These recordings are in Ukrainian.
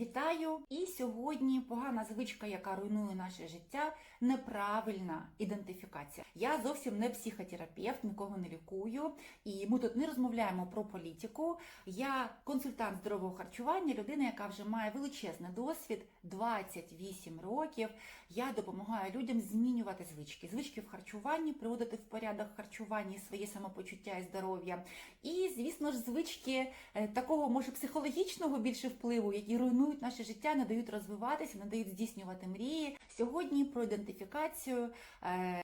Вітаю! І сьогодні погана звичка, яка руйнує наше життя, неправильна ідентифікація. Я зовсім не психотерапевт, нікого не лікую, і ми тут не розмовляємо про політику. Я консультант здорового харчування, людина, яка вже має величезний досвід, 28 років. Я допомагаю людям змінювати звички. Звички в харчуванні, приводити в порядок харчування своє самопочуття і здоров'я. І, звісно ж, звички е, такого може психологічного більше впливу, які руйнують наше життя, не дають розвиватися, не дають здійснювати мрії. Сьогодні про ідентифікацію. Е,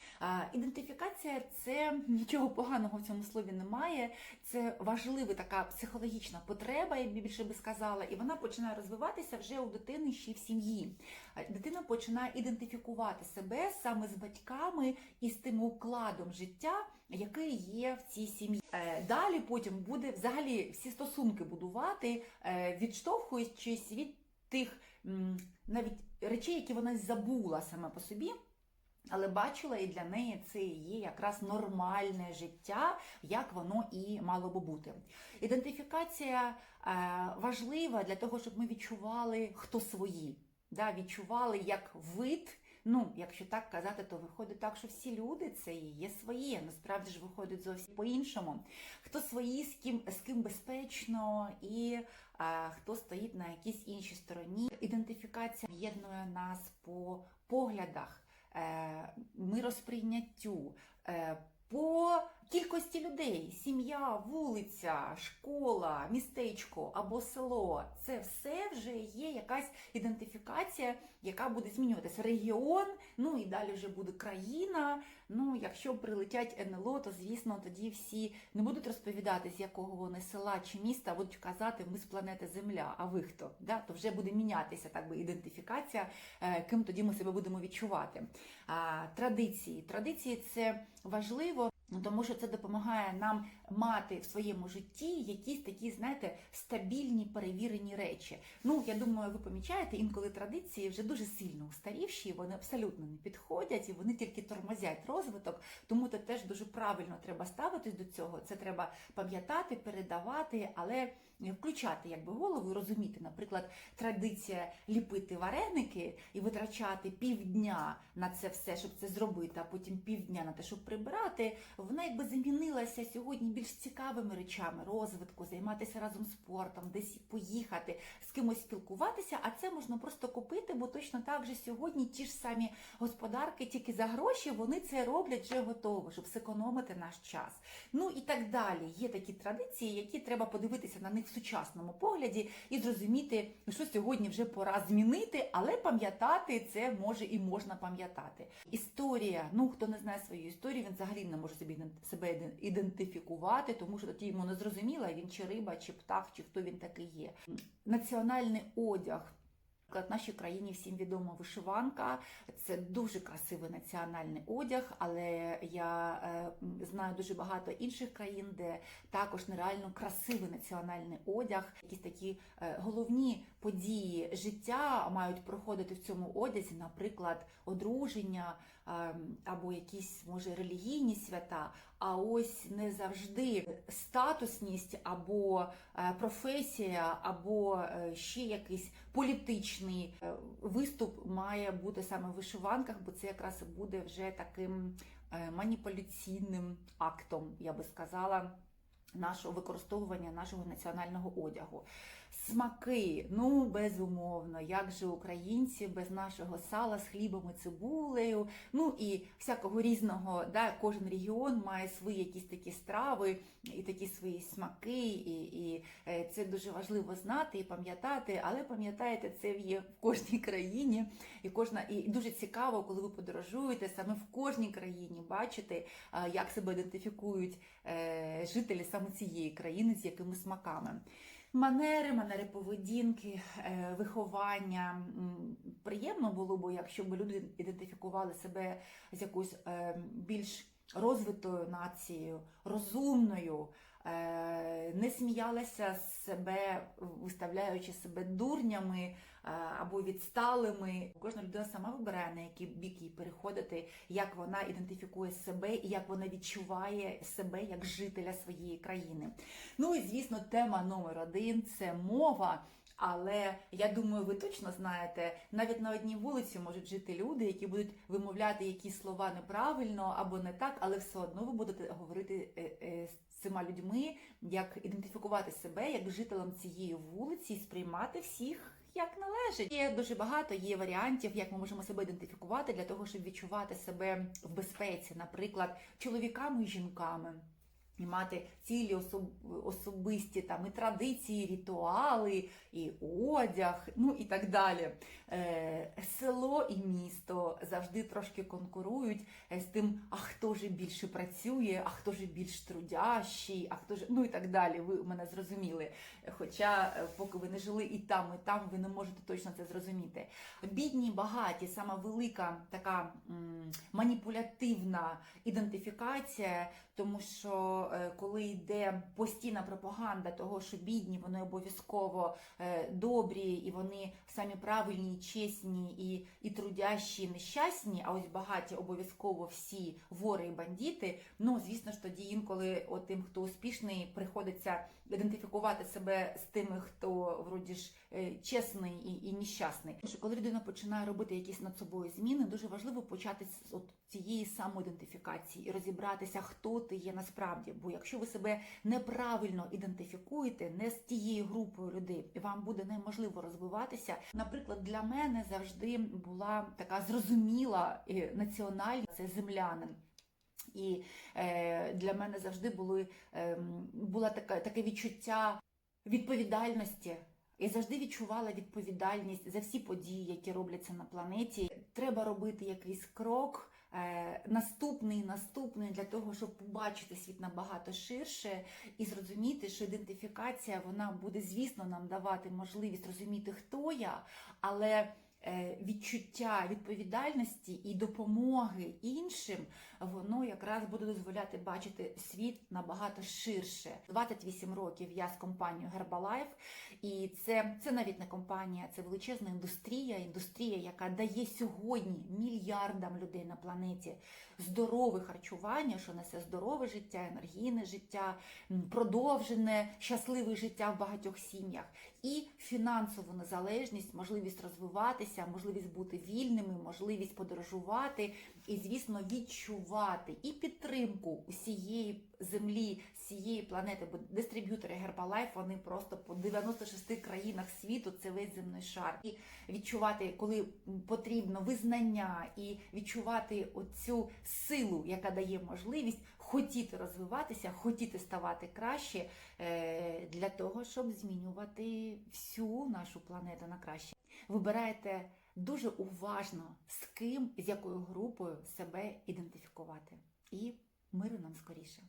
Ідентифікація це нічого поганого в цьому слові немає. Це важлива така психологічна потреба, я більше би сказала, і вона починає розвиватися вже у дитини ще в сім'ї. Е, Дитина починає ідентифікувати себе саме з батьками і з тим укладом життя, який є в цій сім'ї. Е, Далі потім буде взагалі всі стосунки будувати, е, відштовхуючись від тих навіть речей, які вона забула сама по собі. Але бачила, і для неї це є якраз нормальне життя, як воно і мало би бути. Ідентифікація е, важлива для того, щоб ми відчували, хто свої, відчували як вид. Ну, якщо так казати, то виходить так, що всі люди це і є свої. Насправді ж виходить зовсім по-іншому. Хто свої, з ким з ким безпечно, і а, хто стоїть на якійсь іншій стороні. Ідентифікація об'єднує нас по поглядах, е, миросприйняттю. Е, по кількості людей, сім'я, вулиця, школа, містечко або село це все вже є якась ідентифікація, яка буде змінюватися. Регіон, ну і далі вже буде країна. Ну, якщо прилетять НЛО, то звісно тоді всі не будуть розповідати, з якого вони села чи міста, а будуть казати, ми з планети Земля. А ви хто? Да? То вже буде мінятися так би ідентифікація, е, ким тоді ми себе будемо відчувати. Традиції. Традиції це важливо. Ну, Тому що це допомагає нам мати в своєму житті якісь такі, знаєте, стабільні перевірені речі. Ну, я думаю, ви помічаєте, інколи традиції вже дуже сильно устарівші, вони абсолютно не підходять і вони тільки тормозять розвиток. Тому це теж дуже правильно треба ставитись до цього. Це треба пам'ятати, передавати, але включати якби голову і розуміти, наприклад, традиція ліпити вареники і витрачати півдня на це все, щоб це зробити, а потім півдня на те, щоб прибирати. Вона якби замінилася сьогодні більш цікавими речами розвитку, займатися разом спортом, десь поїхати, з кимось спілкуватися. А це можна просто купити, бо точно так же сьогодні ті ж самі господарки, тільки за гроші, вони це роблять вже готово, щоб зекономити наш час. Ну і так далі. Є такі традиції, які треба подивитися на них в сучасному погляді і зрозуміти, що сьогодні вже пора змінити, але пам'ятати це може і можна пам'ятати. Історія. Ну хто не знає свою історію, він взагалі не може собі себе ідентифікувати, тому що тоді йому не зрозуміло, він чи риба, чи птах, чи хто він такий є. Національний одяг. В нашій країні всім відома вишиванка, це дуже красивий національний одяг, але я е, знаю дуже багато інших країн, де також нереально красивий національний одяг. Якісь такі е, головні події життя мають проходити в цьому одязі, наприклад, одруження е, або якісь може релігійні свята. А ось не завжди статусність або е, професія, або ще якийсь політичний е, виступ має бути саме в вишиванках, бо це якраз буде вже таким е, маніпуляційним актом, я би сказала. Нашого використовування нашого національного одягу. Смаки, ну безумовно, як же українці без нашого сала з хлібом і цибулею, ну і всякого різного, да, кожен регіон має свої якісь такі страви і такі свої смаки, і, і е, це дуже важливо знати і пам'ятати, але пам'ятаєте, це є в кожній країні, і кожна і дуже цікаво, коли ви подорожуєте саме в кожній країні, бачити, як себе ідентифікують е, жителі саме цієї країни з якими смаками. Манери, манери поведінки, е, виховання. Приємно було б, якщо б люди ідентифікували себе з якоюсь е, більш розвитою нацією, розумною, не сміялися з себе, виставляючи себе дурнями е, або відсталими. Кожна людина сама вибирає, на який бік їй переходити, як вона ідентифікує себе і як вона відчуває себе як жителя своєї країни. Ну і звісно, тема номер один це мова. Але я думаю, ви точно знаєте, навіть на одній вулиці можуть жити люди, які будуть вимовляти якісь слова неправильно або не так, але все одно ви будете говорити е, е, з цими людьми, як ідентифікувати себе як жителем цієї вулиці і сприймати всіх. Як належить, є дуже багато є варіантів, як ми можемо себе ідентифікувати для того, щоб відчувати себе в безпеці, наприклад, чоловіками і жінками і мати цілі особ- особисті там і традиції, ритуали, і одяг, ну і так далі. Е, село і місто завжди трошки конкурують е, з тим, а хто ж більше працює, а хто ж більш трудящий, а хто ж ну і так далі. Ви мене зрозуміли. Хоча, е, поки ви не жили і там, і там, ви не можете точно це зрозуміти. Бідні, багаті, сама велика така м, маніпулятивна ідентифікація, тому що е, коли йде постійна пропаганда того, що бідні, вони обов'язково е, добрі, і вони самі правильні, чесні, і, і трудящі, і нещасні, а ось багаті обов'язково всі вори і бандити. Ну, звісно ж, тоді інколи от тим, хто успішний, приходиться ідентифікувати себе з тими, хто вроді ж е, чесний і, і нещасний. Що коли людина починає робити якісь над собою зміни, дуже важливо почати з от цієї самоідентифікації і розібратися, хто ти є насправді. Бо якщо ви себе неправильно ідентифікуєте, не з тією групою людей, вам буде неможливо розвиватися. Наприклад, для мене завжди була така зрозуміла е, національність це землянин. І е, для мене завжди були, е, була така, таке відчуття відповідальності. Я завжди відчувала відповідальність за всі події, які робляться на планеті. Треба робити якийсь крок, наступний, наступний для того, щоб побачити світ набагато ширше і зрозуміти, що ідентифікація вона буде, звісно, нам давати можливість розуміти, хто я, але е, відчуття відповідальності і допомоги іншим, воно якраз буде дозволяти бачити світ набагато ширше. 28 років я з компанією Herbalife, і це, це навіть не компанія, це величезна індустрія, індустрія, яка дає сьогодні мільярдам людей на планеті здорове харчування, що несе здорове життя, енергійне життя, продовжене, щасливе життя в багатьох сім'ях, і фінансову незалежність, можливість розвиватися, можливість бути вільними, можливість подорожувати і, звісно, відчувати і підтримку усієї землі, всієї планети. Бо дистриб'ютори Herbalife, вони просто по 96 країнах світу, це весь земний шар. І відчувати, коли потрібно визнання, і відчувати оцю силу, яка дає можливість хотіти розвиватися, хотіти ставати краще е, для того, щоб змінювати всю нашу планету на краще. Вибирайте дуже уважно, з ким, з якою групою себе ідентифікувати. І миру нам скоріше.